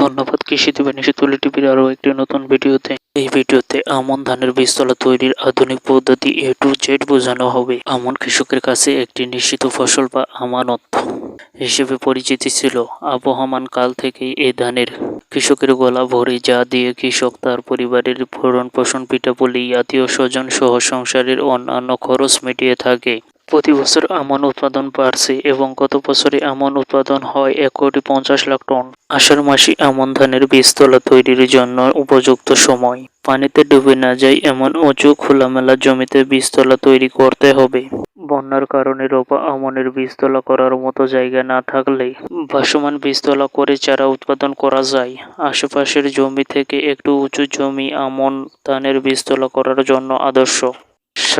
ধন্যবাদ। কৃষি দিবে নিশি তুলি টিভির আরও একটি নতুন ভিডিওতে। এই ভিডিওতে আমন ধানের বীজতলা তৈরির আধুনিক পদ্ধতি এ টু জেড বোঝানো হবে। আমন কৃষকের কাছে একটি নিশ্চিত ফসল বা আমানত হিসেবে পরিচিতি ছিল। আবহমান কাল থেকেই এই ধানের কৃষকের গলা ভরে যা দিয়ে কৃষক তার পরিবারের ভরণ পোষণ পিঠাপুলি আত্মীয় স্বজন সহ সংসারের অন্যান্য খরচ মিটিয়ে থাকে। প্রতি বছর আমন উৎপাদন বাড়ছে এবং গত বছরে আমন উৎপাদন হয় এক কোটি পঞ্চাশ লাখ টন। আষাঢ় মাসে আমন ধানের বীজতলা তৈরির জন্য উপযুক্ত সময়। পানিতে ডুবে না যায় এমন উঁচু খোলামেলা জমিতে বীজতলা তৈরি করতে হবে। বন্যার কারণে রোপা আমনের বীজতলা করার মতো জায়গা না থাকলে ভাসমান বীজতলা করে চারা উৎপাদন করা যায়। আশেপাশের জমি থেকে একটু উঁচু জমি আমন ধানের বীজতলা করার জন্য আদর্শ।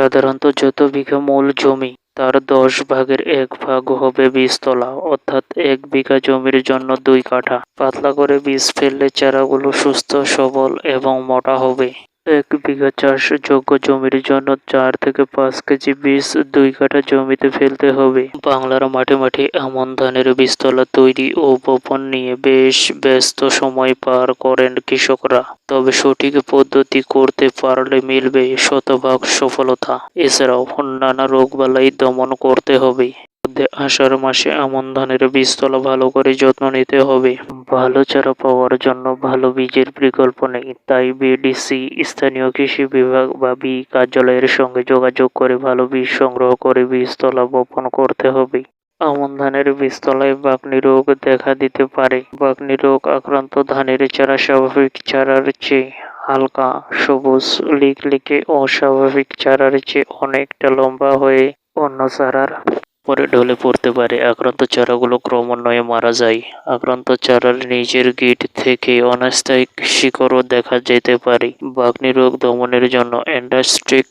সাধারণত যত বিঘা মূল জমি, তার দশ ভাগের এক ভাগ হবে বীজতলা অর্থাৎ এক বিঘা জমির জন্য দুই কাঠা। পাতলা করে বীজ ফেললে চারাগুলো সুস্থ, সবল এবং মোটা হবে। এক বিঘা চাষযোগ্য জমির জন্য চার থেকে পাঁচ কেজি বীজ দুই কাঠা জমিতে ফেলতে হবে। বাংলার মাঠে মাঠে এমন ধানের বীজতলা তৈরি ও বপন নিয়ে বেশ ব্যস্ত সময় পার করেন কৃষকরা। তবে সঠিক পদ্ধতি করতে পারলে মিলবে শতভাগ সফলতা। এছাড়াও নানা রোগবালাই দমন করতে হবে। মধ্যে আষাঢ় মাসে আমন ধানের বীজতলা ভালো করে যত্ন নিতে হবে। ভালো চারা পাওয়ার জন্য ভালো বীজের বিকল্প নেই। তাই বিডিসি স্থানীয় কৃষি বিভাগ বা বি কার্যালয়ের সঙ্গে যোগাযোগ করে ভালো বীজ সংগ্রহ করে বীজতলা বপন করতে হবে। আমন ধানের বীজতলায় বাকনি রোগ দেখা দিতে পারে। বাকনি রোগ আক্রান্ত ধানের চারা স্বাভাবিক চারার চেয়ে হালকা, সবুজ, লিকলিকে অস্বাভাবিক চারার চেয়ে অনেকটা লম্বা হয়ে অন্য চারার পরে ঢলে পড়তে পারে। আক্রান্ত চারাগুলো ক্রমান্বয়ে মারা যায়। আক্রান্ত চারার নিচের গিট থেকে অনাস্থায়ী শিকড়ও দেখা যেতে পারে। বাগনি রোগ দমনের জন্য অ্যান্ডাস্ট্রিক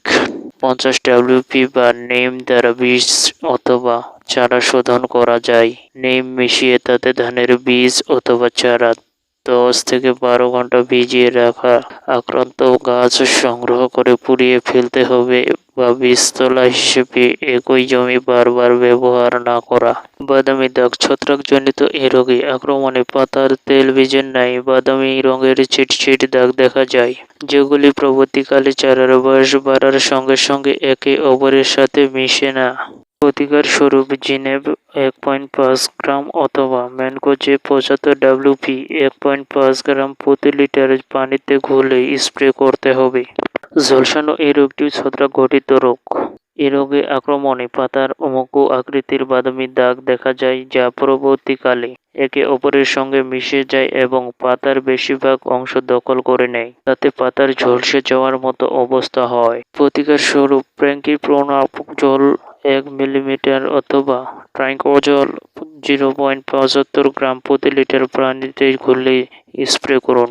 পঞ্চাশ ডাব্লিউপি বা নেম দ্বারা বীজ অথবা চারা শোধন করা যায়। নেম মিশিয়ে তাতে ধানের বীজ অথবা চারা দশ থেকে বারো ঘণ্টা ভিজিয়ে রাখা। আক্রান্ত গাছ সংগ্রহ করে পুড়িয়ে ফেলতে হবে বা বীজতলা হিসেবে একই জমি বারবার ব্যবহার না করা। বাদামি দাগ ছত্রাকজনিত এ রোগে আক্রমণে পাতার তেল বীজের নাই, বাদামি রঙের চিটচিট দাগ দেখা যায়, যেগুলি পরবর্তীকালে চারার বয়স বাড়ার সঙ্গে সঙ্গে একে অপরের সাথে মিশে না। প্রতিকার স্বরূপ জিনেব এক পয়েন্ট পাঁচ গ্রাম অথবা ম্যানকোজে পঁচাত্তর ডাব্লিউপি এক পয়েন্ট পাঁচ গ্রাম প্রতি লিটার পানিতে ঘুলে স্প্রে করতে হবে। ঝলসানো এই রোগটি ছত্রাক ঘটিত রোগ। এ রোগে আক্রমণে পাতার অমুক আকৃতির বাদামি দাগ দেখা যায় যা পরবর্তীকালে একে অপরের সঙ্গে মিশে যায় এবং পাতার বেশিরভাগ অংশ দখল করে নেয়। তাতে পাতার ঝলসে যাওয়ার মতো অবস্থা হয়। প্রতিকার স্বরূপ প্র্যাঙ্কি প্রণাপ জল এক মিলিমিটার অথবা ট্রাইকোজল জিরো পয়েন্ট পঁচাত্তর গ্রাম প্রতি লিটার পানিতে ঘুরলে স্প্রে করুন।